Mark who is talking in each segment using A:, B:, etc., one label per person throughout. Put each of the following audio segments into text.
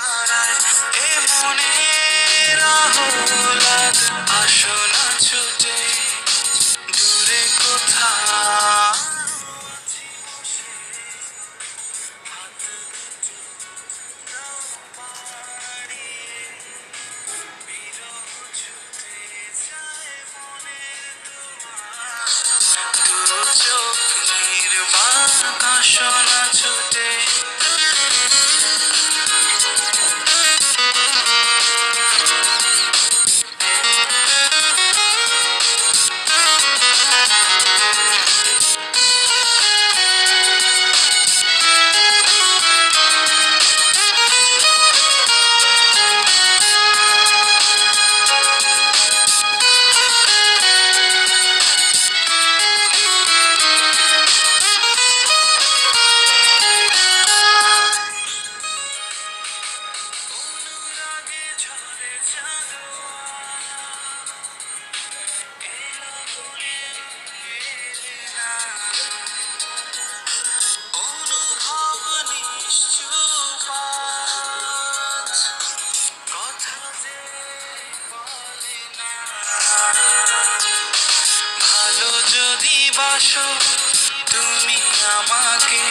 A: এ মনে রাহুল আসো না ছুটে। যদি বাসো তুমি আমাকে।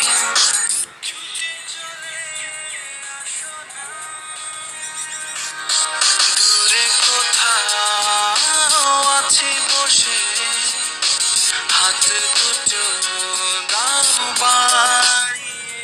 A: দূরে কোথাও আছি বসে হাত দুটো দাও বাড়িয়ে